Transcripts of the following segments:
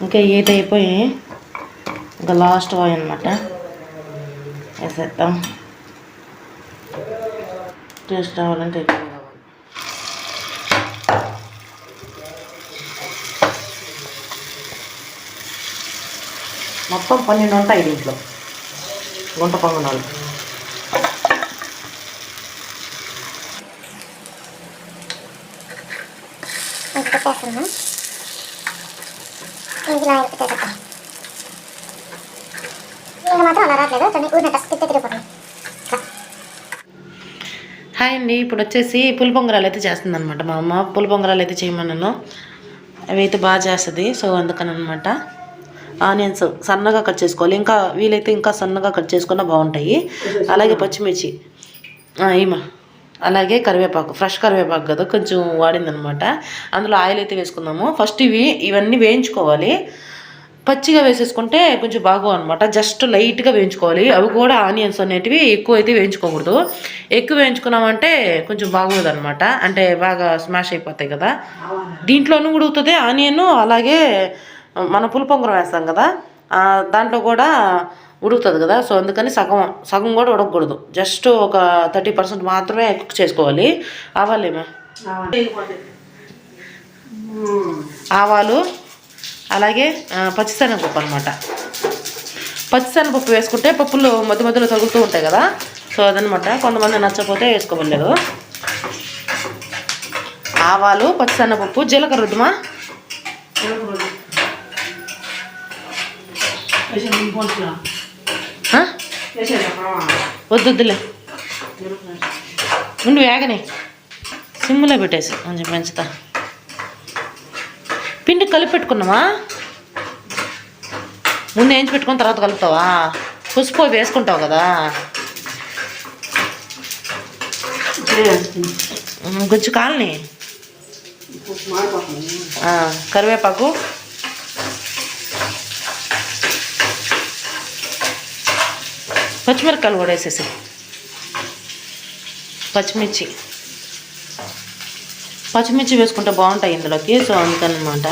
ఇంకా ఎయిట్ అయిపోయి ఇంకా లాస్ట్ వాయి అనమాట వేసేద్దాం. టేస్ట్ రావాలంటే ఎక్కువ మొత్తం పన్నెండు ఉంటాయి దీంట్లో. గుంట పొంగనాలు పక్కన పెట్టేస్తున్నాం ఇందులో ఇంకా మాత్రం అలా రావట్లేదు ఊరిని తిప్పి తిరిగిపోతుంది హాయ్ అండి ఇప్పుడు వచ్చేసి పులి పొంగరాలు అయితే చేస్తుంది అనమాట మా అమ్మ పులి పొంగరాలు అయితే చేయమన్నాను. అవి అయితే బాగా చేస్తుంది సో అందుకని అనమాట ఆనియన్స్ సన్నగా కట్ చేసుకోవాలి. ఇంకా వీలైతే ఇంకా సన్నగా కట్ చేసుకున్నా బాగుంటాయి. అలాగే పచ్చిమిర్చి. ఏమా? అలాగే కరివేపాకు ఫ్రెష్ కరివేపాకు కదా కొంచెం వాడిందనమాట. అందులో ఆయిల్ అయితే వేసుకుందాము. ఫస్ట్ ఇవి ఇవన్నీ వేయించుకోవాలి. పచ్చిగా వేసేసుకుంటే కొంచెం బాగో అనమాట జస్ట్ లైట్గా వేయించుకోవాలి. అవి కూడా ఆనియన్స్ అనేటివి ఎక్కువ అయితే వేయించుకోకూడదు. ఎక్కువ వేయించుకున్నామంటే కొంచెం బాగోదు అనమాట అంటే బాగా స్మాష్ అయిపోతాయి కదా. దీంట్లోనూ ఉడుకుతుంది ఆనియన్ అలాగే మన పులిపొంగరం వేస్తాం కదా. దాంట్లో కూడా ఉడుకుతుంది కదా. సో అందుకని సగం సగం కూడా ఉడకకూడదు. జస్ట్ ఒక థర్టీ పర్సెంట్ మాత్రమే కుక్ చేసుకోవాలి. ఆవాలేమా ఆవాలు అలాగే పచ్చిశనగపప్పు అనమాట పచ్చిశనగపప్పు వేసుకుంటే పప్పులు మధ్య మధ్యలో తగులుతూ ఉంటాయి కదా. సో అదనమాట కొంతమంది నచ్చకపోతే వేసుకోవలేదు ఆవాలు పచ్చిశనగపప్పు జీలకర్ర రుద్దుమా? ఆ? వద్దు వద్దులే ఉండు వేగనే. సిమ్లో పెట్టేసి. కొంచెం పెంచుతా పిండి కలిపి పెట్టుకున్నావా ముందు వేయించి పెట్టుకున్న తర్వాత కలుపుతావా? పసుపు వేసుకుంటావు కదా. కొంచెం కాలని. కరివేపాకు. పచ్చిమిరకాయలు కూడా వేసేసి పచ్చిమిర్చి. పచ్చిమిర్చి వేసుకుంటే బాగుంటాయి ఇందులోకి. సో అందుకనమాట.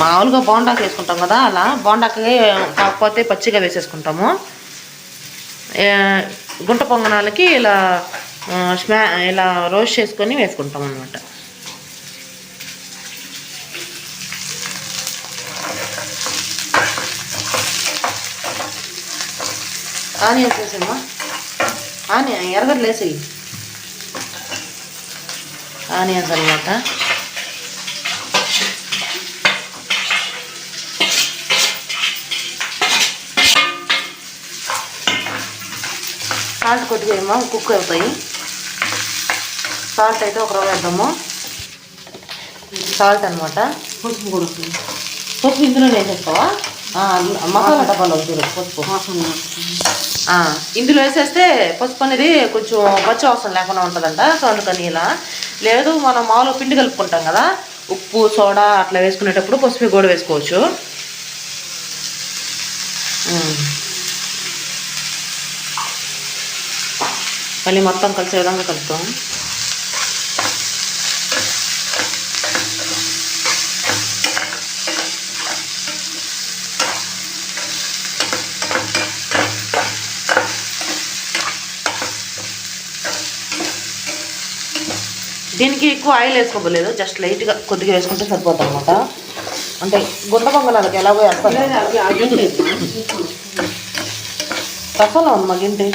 మామూలుగా బోండాకి వేసుకుంటాం కదా అలా బోండాకి కాకపోతే పచ్చిగా వేసేసుకుంటాము. గుంట పొంగనాలకి ఇలా స్మా ఇలా రోస్ట్ చేసుకొని వేసుకుంటాం అనమాట ఆనియన్స్ వేసేమ్మా ఆనియన్ ఎర్రగడ్డలు వేసేయి. ఆనియన్స్ అనమాట సాల్ట్ కొద్దిగా ఏమో కుక్ అవుతాయి. సాల్ట్ అయితే ఒక రవ్వ వేద్దాము. సాల్ట్ అనమాట పసుపు కూడా పసుపు ఇందులో వేసేస్తావా? మసాలా డబ్బాలో చూడు పసుపు. ఇందులో వేసేస్తే పసుపు అనేది కొంచెం పచ్చి అవసరం లేకుండా ఉంటుందంట సో అందుకని ఇలా. లేదు మనం మామూలుగా పిండి కలుపుకుంటాం కదా ఉప్పు సోడా అట్లా వేసుకునేటప్పుడు పసుపు కూడా వేసుకోవచ్చు. మళ్ళీ మొత్తం కలిసే విధంగా కలుపుతాం దీనికి ఎక్కువ ఆయిల్ వేసుకోలేదు జస్ట్ లైట్గా కొద్దిగా వేసుకుంటే సరిపోతుంది అనమాట అంటే గుంట పొంగనాలకి ఎలాగో వేస్తాను రసంలో ఉంది మగింటి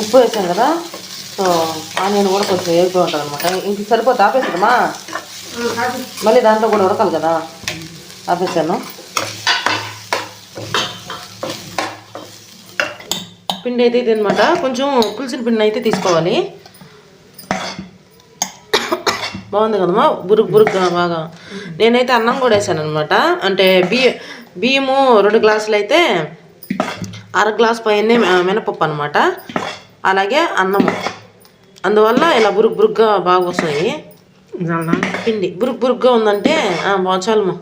ఉప్పు వేసాం కదా. సో ఆనియన్ కూడా కొంచెం వేగిపోయి ఉంటుంది అనమాట ఇంక సరిపోతే ఆపేస్తామా? మళ్ళీ దాంట్లో కూడా ఉడకాలి కదా. ఆపేసాను. పిండి అయితే ఇది అనమాట కొంచెం పులిసిన పిండి అయితే తీసుకోవాలి. బాగుంది కదమ్మా? బురుగు బురుగ్గా బాగా. నేనైతే అన్నం కూడా వేసాను అనమాట అంటే బియ్య బియ్యము రెండు గ్లాసులు అయితే అర గ్లాస్ పైనే మినపప్పు అనమాట అలాగే అన్నము. అందువల్ల ఇలా బురుగు బురుగ్గా బాగా వస్తాయి. పిండి. బురుగు బురుగ్గా ఉందంటే చాలమ్మా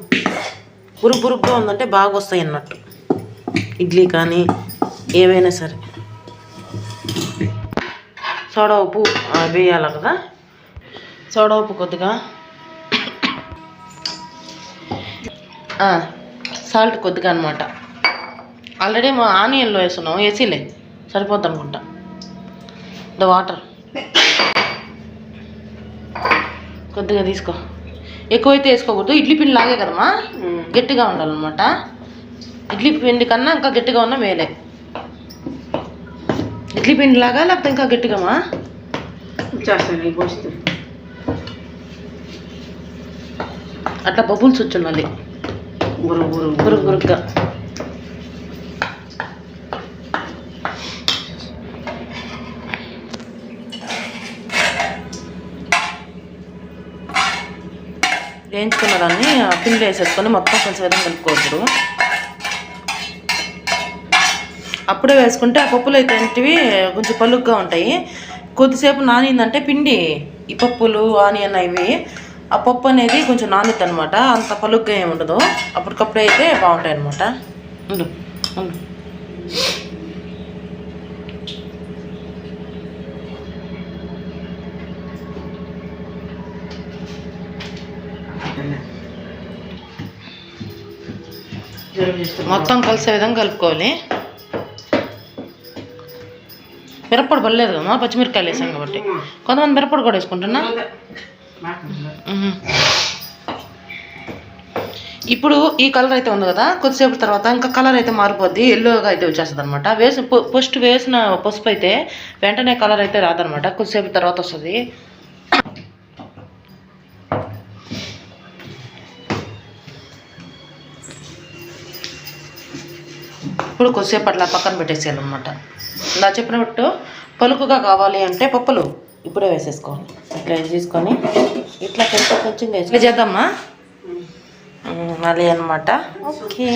బురుగు బురుగ్గా ఉందంటే బాగా వస్తాయి అన్నట్టు. ఇడ్లీ కానీ ఏవైనా సరే. సోడా ఉప్పు వేయాలి కదా? సోడా ఉప్పు కొద్దిగా. సాల్ట్ కొద్దిగా అనమాట ఆల్రెడీ మా ఆనియన్లో వేస్తున్నాం వేసిలే సరిపోద్ది అనుకుంటా. The water. కొద్దిగా తీసుకో. ఎక్కువైతే వేసుకోకూడదు. ఇడ్లీ పిండి లాగే కదమ్మా. గట్టిగా ఉండాలన్నమాట. ఇడ్లీ పిండి కన్నా ఇంకా గట్టిగా ఉన్నా మేలే. ఇడ్లీ పిండి లాగా లేకపోతే ఇంకా గట్టిగామా? చేస్తాను పోస్తే అట్లా బబుల్స్ వచ్చున్నది గురు గురు గురుగు గురుగ్గా వేయించుకున్న దాన్ని ఆ వేసేసుకొని మొత్తం కొంచెం విధంగా కలుపుకోవచ్చు అప్పుడే వేసుకుంటే ఆ పప్పులు అయితే ఏంటివి కొంచెం పలుగ్గా ఉంటాయి. కొద్దిసేపు నానిందంటే పిండి ఈ పప్పులు ఆనియన్ అవి ఆ పప్పు అనేది కొంచెం నానిద్ది అనమాట అంత పలుగ్గా ఏమి ఉండదు. అప్పటికప్పుడే అయితే బాగుంటాయి అనమాట ఉండు ఉండు. మొత్తం కలిసే విధంగా కలుపుకోవాలి. మిరప్పొడి పడలేదు కదా పచ్చిమిరకాయలు వేసాం కాబట్టి. కొంతమంది మిరప్పొడి కూడా వేసుకుంటున్నా. ఇప్పుడు ఈ కలర్ అయితే ఉంది కదా కొద్దిసేపు తర్వాత ఇంకా కలర్ అయితే మారిపోద్ది ఎల్లోగా అయితే వచ్చేస్తుంది అనమాట వేసి ఫస్ట్ వేసిన పసుపు అయితే వెంటనే కలర్ అయితే రాదనమాట కొద్దిసేపు తర్వాత వస్తుంది. ఇప్పుడు కొద్దిసేపు అట్లా పక్కన పెట్టేసేయాలి అనమాట ఇలా చెప్పినట్టు పలుకుగా కావాలి అంటే పప్పులు ఇప్పుడే వేసేసుకోవాలి. ఇట్లా తీసుకొని ఇట్లా కొంచెం కొంచెం వేసి చేద్దామా? మళ్ళీ అనమాట ఓకే.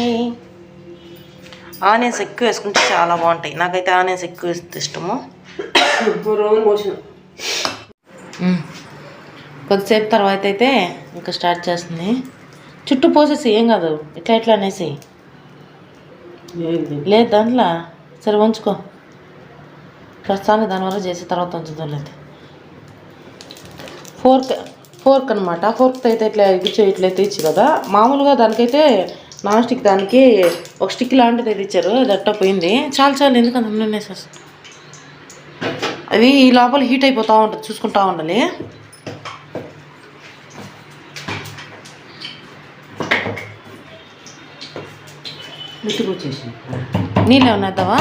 ఆనియన్స్ ఎక్కువ వేసుకుంటే చాలా బాగుంటాయి. నాకైతే ఆనియన్స్ ఎక్కువ వేస్తే ఇష్టము. కొద్దిసేపు తర్వాత అయితే ఇంకా స్టార్ట్ చేస్తుంది. చుట్టూ పోసేసి ఏం కాదు. ఇట్లా ఇట్లా అనేసి. లేదు. దాంట్లో సరే ఉంచుకో. ప్రస్తుతానికి దానివల్ల చేసి తర్వాత ఉంచుదాం లేదు ఫోర్క్ ఫోర్క్ అనమాట ఫోర్క్తో అయితే ఇట్లా ఇచ్చి ఇట్లా అయితే ఇచ్చి కదా. మామూలుగా దానికైతే నాన్ స్టిక్ దానికి ఒక స్టిక్ లాంటిది అయితే ఇచ్చారు. అది పోయింది. చాలు చాలు ఎందుకంత నూనె అవి ఈ లోపల హీట్ అయిపోతూ ఉంటుంది చూసుకుంటా ఉండాలి. వచ్చేసి నీళ్ళు ఉన్నదవా?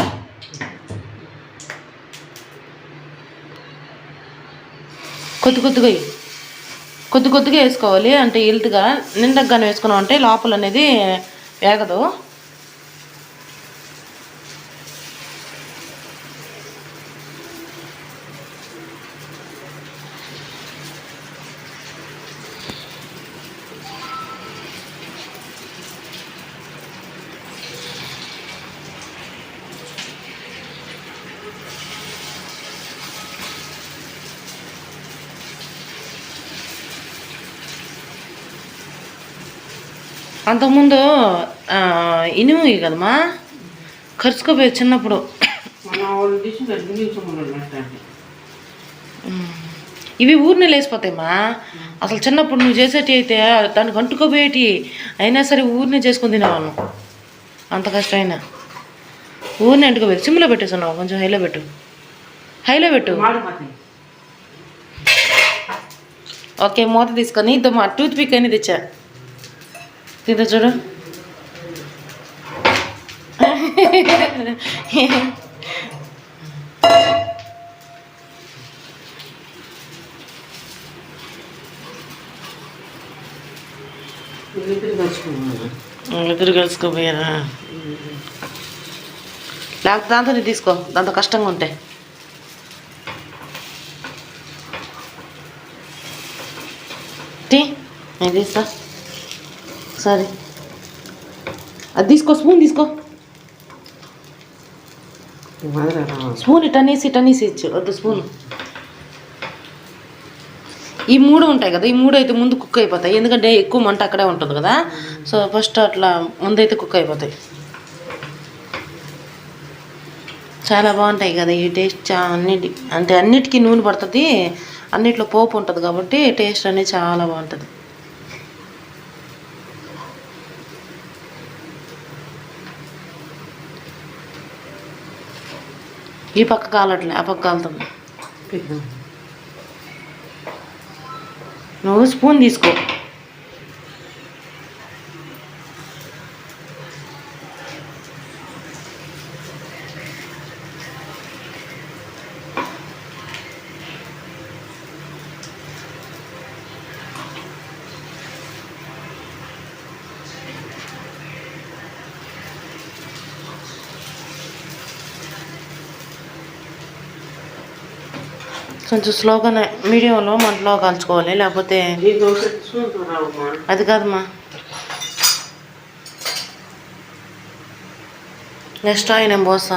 కొద్ది కొద్దిగా కొద్ది కొద్దిగా వేసుకోవాలి అంటే ఇల్తుగా నిండగానే వేసుకున్నాం అంటే లోపల అనేది వేగదు. అంతకుముందు ఇనుము కదమ్మా? ఖర్చుకోపోయి చిన్నప్పుడు. ఇవి ఊరిని లేసిపోతాయమ్మా అసలు చిన్నప్పుడు నువ్వు చేసేటి అయితే దానికి అంటుకోపోయేటి అయినా సరే ఊరిని చేసుకుని తినేవాళ్ళం. అంత కష్టమైనా? ఊరిని అంటుకోపోయి సిమ్లో పెట్టేస్తున్నావు కొంచెం హైలో పెట్టు. హైలో పెట్టు. ఓకే మూత తీసుకొని ఇద్దో మా టూత్ పిక్ అని తెచ్చా. తిందా చూడు ఇద్దరు కలుసుకోపోయారా లేకపోతే దాంతో తీసుకో దాంతో కష్టంగా ఉంటాయి టీ నేను తీస్తా. సరే. అది తీసుకో స్పూన్ తీసుకో. స్పూన్ ఇటనేసి ఇటనేసి ఇచ్చు వద్దు స్పూన్. ఈ మూడు ఉంటాయి కదా ఈ మూడు అయితే ముందు కుక్ అయిపోతాయి. ఎందుకంటే ఎక్కువ మంట అక్కడే ఉంటుంది కదా. సో ఫస్ట్ అట్లా ముందైతే కుక్ అయిపోతాయి. చాలా బాగుంటాయి కదా ఈ టేస్ట్ అన్నిటి అంటే అన్నిటికీ నూనె పడుతుంది అన్నిట్లో పోపు ఉంటుంది కాబట్టి టేస్ట్ అనేది చాలా బాగుంటుంది. ఈ పక్క కాలట్లే ఆ పక్క కాలుతుంది నువ్వు స్పూన్ తీసుకో. కొంచెం స్లోగానే మీడియంలో మంటలో కాల్చుకోవాలి లేకపోతే అది కాదమ్మా. నెక్స్ట్ ఆయిల్ నేను పోస్తా.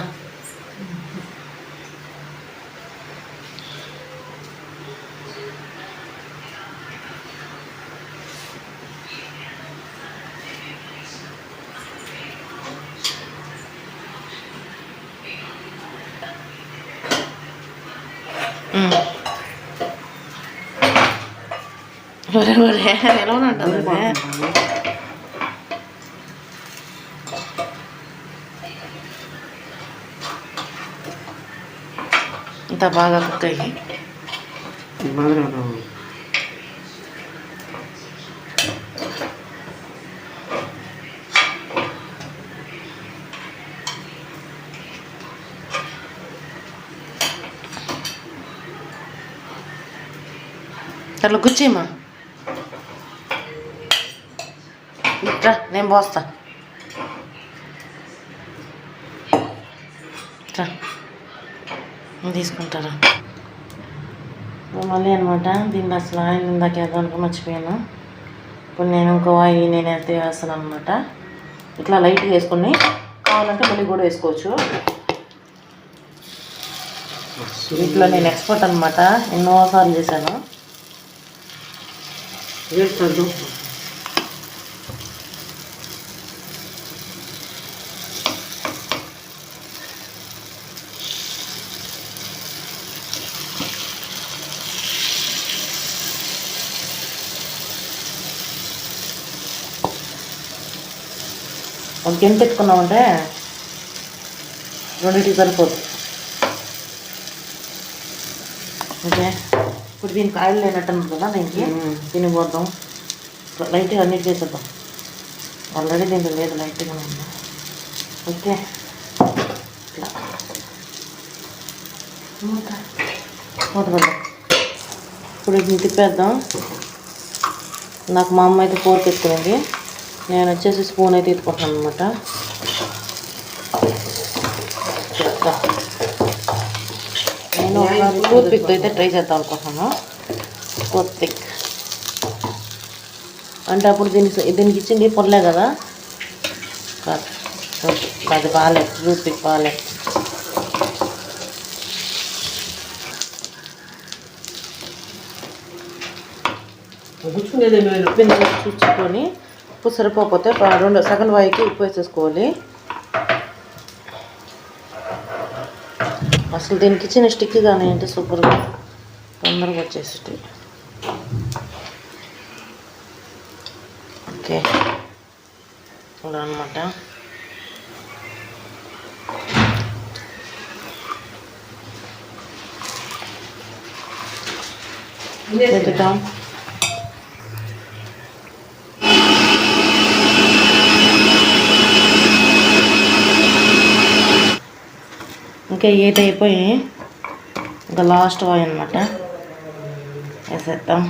ఒరే నిలవనంటుంది ఇంత బాగా కుక్ అయ్యి. మాదిరి రావు ఇట్రా నేను పోస్తా నేను తీసుకుంటారా మళ్ళీ అనమాట దీన్ని అసలు ఆయిల్ ఇందాక వేద్దానికి మర్చిపోయాను ఇప్పుడు నేను ఇంకో ఆయిల్ నేను అయితే వేస్తాను అనమాట ఇట్లా లైట్గా వేసుకొని కావాలంటే మళ్ళీ కూడా వేసుకోవచ్చు. ఇట్లా నేను ఎక్స్పర్ట్ అనమాట ఎన్నోసార్లు చేశాను. వేస్తాను ఒక గిన్నె పెట్టుకున్నామంటే రెండింటికి సరిపోదు. ఓకే? ఇప్పుడు దీనికి ఆయిల్ లేనట్టు కదా దీనికి? దీన్ని పోద్దాం. లైట్గా అన్నిటి చేసేద్దాం. ఆల్రెడీ దీంట్లో లేదు లైట్గా ఉంది. ఓకే? ఇట్లా మూత. ఇప్పుడు ఇది తిప్పేద్దాం. నాకు మా అమ్మ అయితే ఫోర్క్ ఎత్తుకునేది నేను వచ్చేసి స్పూన్ అయితే ఎత్తుకుంటున్నాను అనమాట నేను టూత్ పిక్ అయితే ట్రై చేద్దాం అనుకుంటున్నాను. టూత్ పిక్ అంటే అప్పుడు దీనికి దీనికి ఇచ్చింది పొరలే కదా. అది బాగాలేదు టూత్ పిక్ బాగాలేదు గుచ్చుకునేది చూసుకొని ఉప్పు సరిపోతే రెండు సగం వాయికి ఉప్పు వేసేసుకోవాలి. అసలు దీనికి ఇచ్చిన స్టిక్ కానీ అంటే సూపర్గా? తొందరగా వచ్చేసి ఓకే. ఇలా అనమాట పెట్టుతాం ఇంకా ఏది అయిపోయి ఇంకా లాస్ట్ వాయి అనమాట వేసేద్దాం.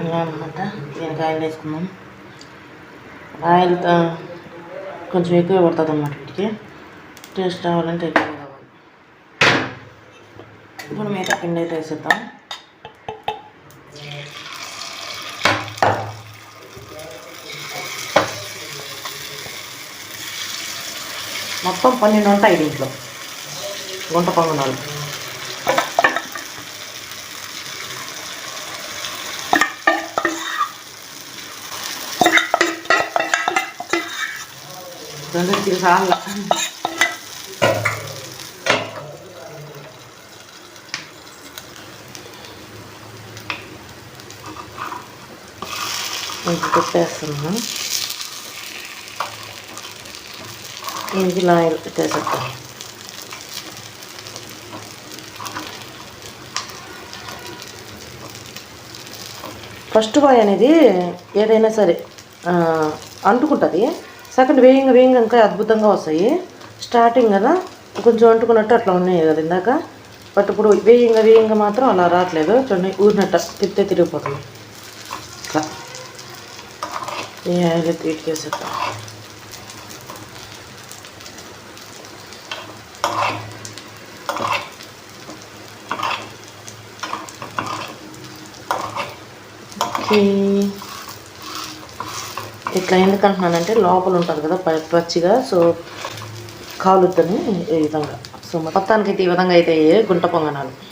ఇలా అనమాట దీనికి ఆయిల్ వేసుకుందాం. ఆయిల్ త- కొంచెం ఎక్కువ పడుతుంది అన్నమాట వీటికి టేస్ట్ రావాలంటే ఎక్కువ కావాలి ఇప్పుడు మిగతా పిండి అయితే వేసేద్దాం. మొత్తం పన్నెండు ఉంటాయి దీంట్లో గుంట పన్నెండు రెండు తీసాల ఇంకొక వేస్తున్నాను ఇందులో ఆయిల్ పెట్టేసేస్తాను ఫస్ట్ బాయ్ అనేది ఏదైనా సరే అంటుకుంటుంది. సెకండ్ వేయంగా వేయంగా ఇంకా అద్భుతంగా వస్తాయి. స్టార్టింగ్ కదా కొంచెం అంటుకున్నట్టు అట్లా ఉన్నాయి కదా ఇందాక. బట్ ఇప్పుడు వేయంగా వేయంగా మాత్రం అలా రావట్లేదు. చూడండి ఊరినట్టు తిప్పితే తిరిగిపోతుంది. ఇట్లా ఈ ఆయిల్ ఇట్లా ఎందుకు అంటున్నానంటే లోపల ఉంటుంది కదా ప- పచ్చిగా సో కాలుద్దని ఈ విధంగా. సో మొత్తానికి అయితే ఈ విధంగా అయితే గుంట పొంగనాలు.